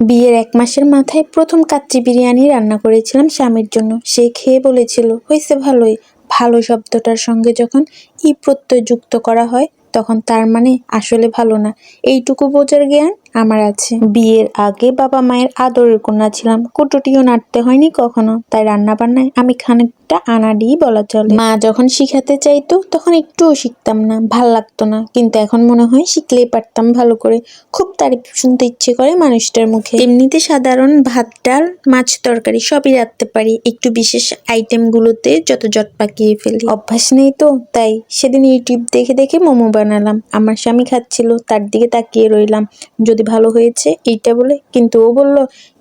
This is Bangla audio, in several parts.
বিয়ের এক মাসের মাথায় প্রথম কাচ্চি বিরিয়ানি রান্না করেছিলাম স্বামীর জন্য। সে খেয়ে বলেছিল হয়েছে ভালোই। ভালো শব্দটার সঙ্গে যখন ই প্রত্যয় যুক্ত করা হয় তখন তার মানে আসলে ভালো না। এইটুকু বোঝার জ্ঞান আমার আছে। বিয়ের আগে বাবা মায়ের আদরের কন্যা ছিলাম। কুটুটিও নাড়তে হয়নি কখনো। তাই রান্না বান্নায় আমি খানিকটা আনাডি বলা চলে। মা যখন শিখাতে চাইতো, তখন একটুও শিখতাম না। ভালো লাগতো না। কিন্তু এখন মনে হয় শিখলেই পারতাম ভালো করে। খুব তারিফ শুনতে ইচ্ছে করে মানুষটার মুখে। এমনিতে সাধারণ ভাত, ডাল, মাছ তরকারি সবই রাখতে পারি। একটু বিশেষ আইটেমগুলোতে যত জট পাকিয়ে ফেলি। অভ্যাস নেই তো? তাই সেদিন ইউটিউব দেখে দেখে মোমো বানালাম। আমার স্বামী খাচ্ছিল, তার দিকে তাকিয়ে রইলাম। যদি ভালো হয়েছে, এইটা বলে। কিন্তু ও বলল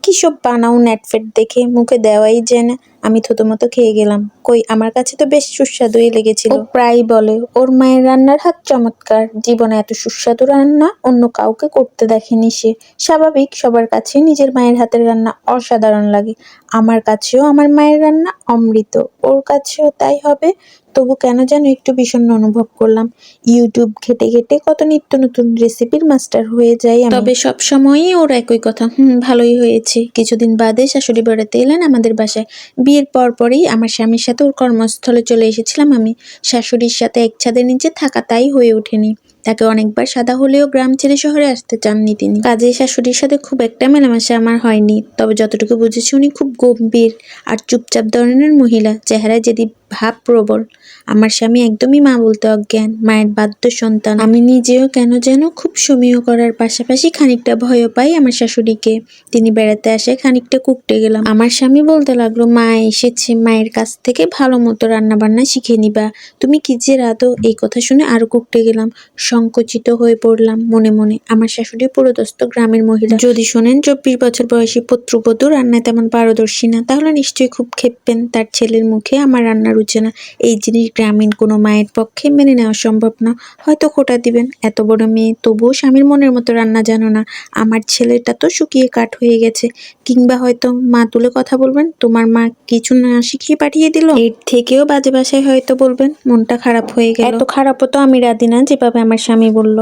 কি সব বানাও নেটফেট দেখে মুখে দেওয়াই যায় না। আমি থতো মতো খেয়ে গেলাম। কই আমার কাছে তো বেশ সুস্বাদুই লেগেছিল। ও প্রায় বলে ওর মায়ের রান্নার হাত চমৎকার। জীবনে এত সুস্বাদু রান্না অন্য কাউকে করতে দেখেনি সে। স্বাভাবিক সবার কাছেই নিজের মায়ের হাতের রান্না অসাধারণ লাগে। আমার কাছেও আমার মায়ের রান্না অমৃত। ওর কাছেও তাই হবে। তবু কেন যেন একটু বিষণ্ণ অনুভব করলাম। ইউটিউব ঘেটে ঘেটে কত নিত্য নতুন রেসিপির মাস্টার হয়ে যায়। তবে সব সময়ই ওর একই কথা। হুম ভালোই হয়েছে। কিছুদিন বাদে শাশুড়ি বেড়াতে এলেন আমাদের বাসায়। বিয়ের পর পরেই আমার স্বামীর সাথে ওর কর্মস্থলে চলে এসেছিলাম আমি। শাশুড়ির সাথে এক ছাদের নিচে থাকা তাই হয়ে ওঠেনি। তাকে অনেকবার সাদা হলেও গ্রাম ছেড়ে শহরে আসতে চাননি তিনি। কাজে শাশুড়ির সাথে খুব একটা মেলামেশা আমার হয়নি। তবে যতটুকু বুঝেছি উনি খুব গম্ভীর আর চুপচাপ ধরনের মহিলা। চেহারায় যেদি ভাব প্রবল। আমার স্বামী একদমই মা বলতে অজ্ঞান, মায়ের বাধ্য সন্তান। আমি নিজেও কেন যেন খুব সমীহ করার পাশাপাশি খানিকটা ভয়ও পাই আমার শাশুড়িকে। তিনি বেড়াতে আসে খানিকটা কুকটে গেলাম। আমার স্বামী বলতে লাগল, মা, এসেছে। মায়ের কাছ থেকে ভালো মতো রান্না বান্না শিখে নিবা। তুমি কি যে রাধো, এই কথা শুনে আরও কুকটে গেলাম। সংকুচিত হয়ে পড়লাম মনে মনে। আমার শাশুড়ি পুরোদস্ত গ্রামের মহিলা। যদি শোনেন, চব্বিশ বছর বয়সী পুত্রবধূ রান্নায় তেমন পারদর্শী না, তাহলে নিশ্চয়ই খুব খেপবেন তার ছেলের মুখে আমার রান্না রুচে না। এই জিনিস গ্রামীণ কোনো মায়ের পক্ষে মেনে নেওয়া সম্ভব না। হয়তো খোটা দিবেন। এত বড় মেয়ে, তবুও স্বামীর মনের মতো রান্না জানো না। আমার ছেলেটা তো শুকিয়ে কাঠ হয়ে গেছে। কিংবা হয়তো মা তুলে কথা বলবেন, তোমার মা কিছু না শিখিয়ে পাঠিয়ে দিল। এর থেকেও বাজে বাসায় হয়তো বলবেন, মনটা খারাপ হয়ে গেল। এত খারাপও তো আমি রাধি না, যেভাবে আমার স্বামী বলল।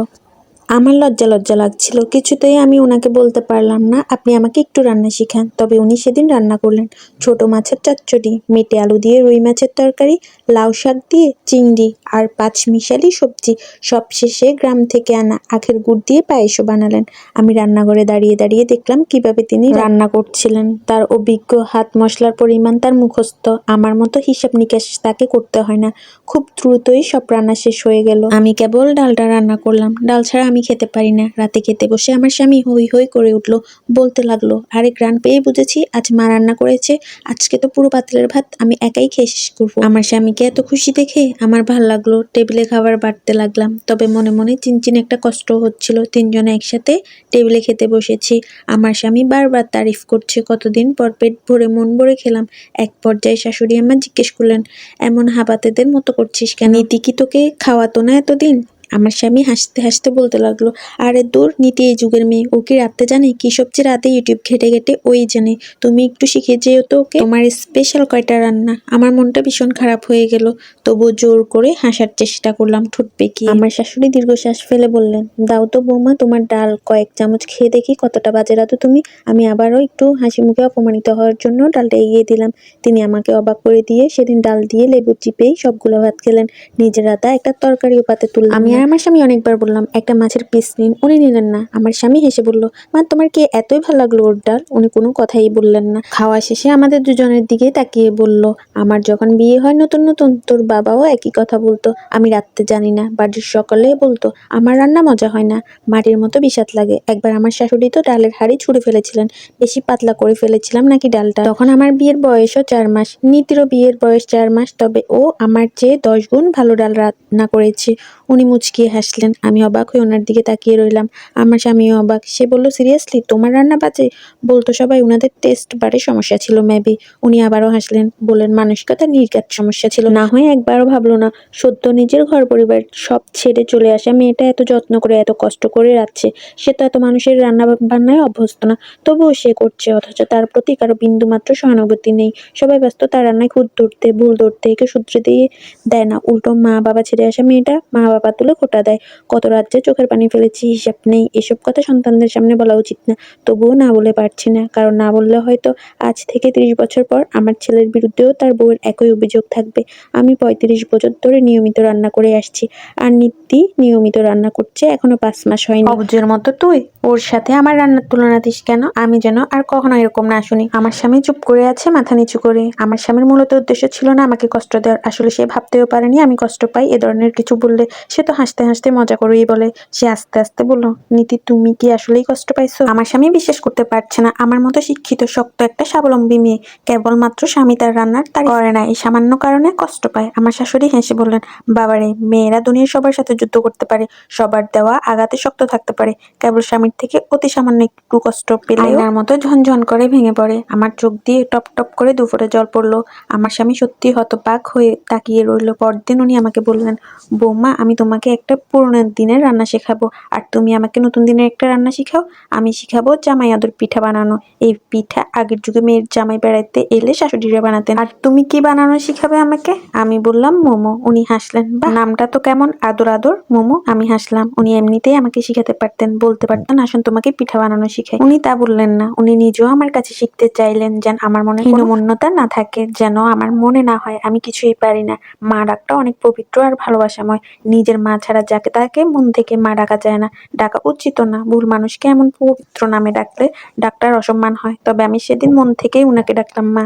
আমার লজ্জা লজ্জা লাগছিল। কিছুতেই আমি ওনাকে বলতে পারলাম না। আপনি আমাকে একটু রান্না শিখান। তবে উনি সেদিন রান্না করলেন। ছোট মাছের চচ্চড়ি, মেটে আলু দিয়ে রুই মাছের তরকারি, লাউ শাক দিয়ে চিংড়ি আর পাঁচ মিশালি সবজি। সব শেষে গ্রাম থেকে আনা আখের গুড় দিয়ে পায়েসও বানালেন। আমি রান্নাঘরে দাঁড়িয়ে দাঁড়িয়ে দেখলাম কীভাবে তিনি রান্না করছিলেন। তার অভিজ্ঞ হাত মশলার পরিমাণ তার মুখস্থ। আমার মতো হিসাব নিকাশ তাকে করতে হয় না। খুব দ্রুতই সব রান্না শেষ হয়ে গেল। আমি কেবল ডালটা রান্না করলাম। ডাল ছাড়া আমি খেতে পারি না। রাতে খেতে বসে আমার স্বামী হই হই করে উঠল, বলতে লাগল, আরে, গ্রান পেয়ে বুঝেছি, আজ মা রান্না করেছে, আজকে তো পুরো পাতিলের ভাত, আমি একাই খেয়ে শেষ করব। আমার স্বামীকে এত খুশি দেখে আমার ভালো লাগল, টেবিলে খাবার বাড়তে লাগলাম, তবে মনে মনে চিনচিন একটা কষ্ট হচ্ছিল, তিনজনে একসাথে টেবিলে খেতে বসেছি। আমার স্বামী বারবার তারিফ করছে, কতদিন পর পেট ভরে মন ভরে খেলাম। এক পর্যায়ে শাশুড়ি আমার জিজ্ঞেস করলেন, এমন হাবাতেদের মতো করছিস কেন? নীতি কি তোকে খাওয়াতো না এতদিন? আমার স্বামী হাসতে হাসতে বলতে লাগল, আরে দূর, নীতি এই যুগের মেয়ে, ও কি রাতে জানে? কি সবচেয়ে রাতে ইউটিউব ঘেটে ঘেটে ওই জানে। তুমি একটু শিখে যেও তো ওকে? তোমার স্পেশাল কয়টা রান্না? আমার মনটা ভীষণ খারাপ হয়ে গেল। তবু জোর করে হাসার চেষ্টা করলাম ঠোঁট পেকিয়ে আমার শাশুড়ি দীর্ঘশ্বাস ফেলে বললেন, দাও তো বৌমা, তোমার ডাল কয়েক চামচ খেয়ে দেখি কতটা বাজে রাতো তুমি। আমি আবারও একটু হাসি মুখে অপমানিত হওয়ার জন্য ডালটা এগিয়ে দিলাম। তিনি আমাকে অবাক করে দিয়ে সেদিন ডাল দিয়ে লেবু চিপেই সবগুলো ভাত খেলেন। নিজের হাতা একটা তরকারিও পাতে তুললাম আমি আর আমার স্বামী অনেকবার বললাম, একটা মাছের পিস নিন। উনি নিলেন না। আমার স্বামী হেসে বলল, মা, তোমার কি এতই ভালো লাগল ওর ডাল? উনি কোনো কথাই বললেন না। খাওয়া শেষে আমাদের দুজনের দিকে তাকিয়ে বলল, আমার যখন বিয়ে হয় নতুন নতুন, তোর বাবাও একই কথা বলতো। আমি রাত্রে জানি না, বাড়ির সকলে বলতো, আমার রান্না মজা হয় না। মাটির মতো বিষাদ লাগে। একবার আমার শাশুড়ি তো ডালের হাড়ি ছুঁড়ে ফেলেছিলেন। বেশি পাতলা করে ফেলেছিলাম নাকি ডালটা? তখন আমার বিয়ের বয়সও চার মাস। নীতিরও বিয়ের বয়স চার মাস, তবে ও আমার চেয়ে দশ গুণ ভালো ডাল রান্না করেছে। উনি মুচকিয়ে হাসলেন। আমি অবাক হয়ে ওনার দিকে তাকিয়ে রইলাম। আমার স্বামীও অবাক। সে বলল, সিরিয়াসলি, তোমার রান্না বাজে? বলতো সবাই, ওনাদের টেস্ট বারে সমস্যা ছিল মেবি উনি আবারও হাসলেন। বললেন, মানসিকতা নির্গাত সমস্যা ছিল। না হয়ে একবারও ভাবলো না, সদ্য নিজের ঘর পরিবার সব ছেড়ে চলে আসা মেয়েটা এত যত্ন করে, এত কষ্ট করে রাখছে সে তো এত মানুষের রান্না বান্নায় অভ্যস্ত না। তবুও সে করছে, অথচ তার প্রতি কারও বিন্দুমাত্র সহানুভূতি নেই। সবাই ব্যস্ত, তার রান্নায় খুদ ধরতে, ভুল ধরতে, একে সূত্রে দিয়ে দেয় না। উল্টো মা বাবা ছেড়ে আসা মেয়েটা মা বাবা তুলে খোটা দেয়। কত রাত যে চোখের পানি ফেলেছি, হিসাব নেই। এসব কথা সন্তানদের সামনে বলা উচিত না। তবুও না বলে পারছি না। কারণ না বললে হয়তো আজ থেকে তিরিশ বছর পর আমার ছেলের বিরুদ্ধেও তার বউয়ের একই অভিযোগ থাকবে। আমি পঁয়ত্রিশ বছর ধরে নিয়মিত রান্না করে আসছি। আর নিত্যি নিয়মিত রান্না করছে এখনও পাঁচ মাস হয়নি। অবুজের মতো তুই? ওর সাথে আমার রান্নার তুলনা দিস কেন? আমি যেন আর কখনো এরকম না শুনি। আমার স্বামী চুপ করে আছে, মাথা নিচু করে। আমার স্বামীর মূলত উদ্দেশ্য ছিল না আমাকে কষ্ট দেওয়ার। আসলে সে ভাবতেও পারেনি আমি কষ্ট পাই। এ ধরনের কিছু বললে সে তো হাসতে হাসতে মজা করেই বলে, সে আস্তে আস্তে বলল, নীতি, তুমি কি আসলেই কষ্ট পাইছো? আমার স্বামী বিশ্বাস করতে পারছে না। আমার মতো শিক্ষিত, শক্ত একটা স্বাবলম্বী মেয়ে। কেবলমাত্র স্বামী তার রান্নার তারিফ করে না এই সামান্য কারণে কষ্ট পায়। আমার শাশুড়ি হেসে বললেন, বাবারে, মেয়েরা দুনিয়ার সবার সাথে যুদ্ধ করতে পারে। সবার দেওয়া আঘাতে শক্ত থাকতে পারে। কেবল স্বামীর থেকে অতি সামান্য একটু কষ্ট পেলে আয়নার মতো ঝনঝন করে ভেঙে পড়ে। আমার চোখ দিয়ে টপ টপ করে দুপুরে জল পড়ল। আমার স্বামী সত্যি হতবাক হয়ে তাকিয়ে রইল। পরদিন উনি আমাকে বললেন, বৌমা, আমি তোমাকে একটা পুরনো দিনের রান্না শেখাবো। আর তুমি আমাকে নতুন দিনের একটা রান্না শিখাও, আমি শিখাবো জামাই আদর পিঠা বানানো। এই পিঠা আগের যুগে মেয়ের জামাই বেড়াইতে এলে শাশুড়িরা বানাতেন। আর তুমি কি বানানো শিখাবে আমাকে? আমি বললাম, মোমো। উনি হাসলেন বা নামটা তো কেমন? আদর আদর, মোমো? আমি হাসলাম। উনি এমনিতেই আমাকে শিখাতে পারতেন, বলতে পারতেন, আসুন, তোমাকে পিঠা বানানো শিখাই। উনি তা বললেন না। উনি নিজেও আমার কাছে শিখতে চাইলেন যেন আমার মনে হীনমন্যতা না থাকে, যেন আমার মনে না হয়। আমি কিছুই পারি না। মা ডাকটা অনেক পবিত্র আর ভালোবাসাময়। নিজের মা ছাড়া যাকে তাকে মন থেকে মা ডাকা যায় না। ডাকা উচিত না। ভুল মানুষকে এমন পবিত্র নামে ডাকলে ডাক্তার অসম্মান হয়। তবে আমি সেদিন মন থেকেই উনাকে ডাকলাম, মা।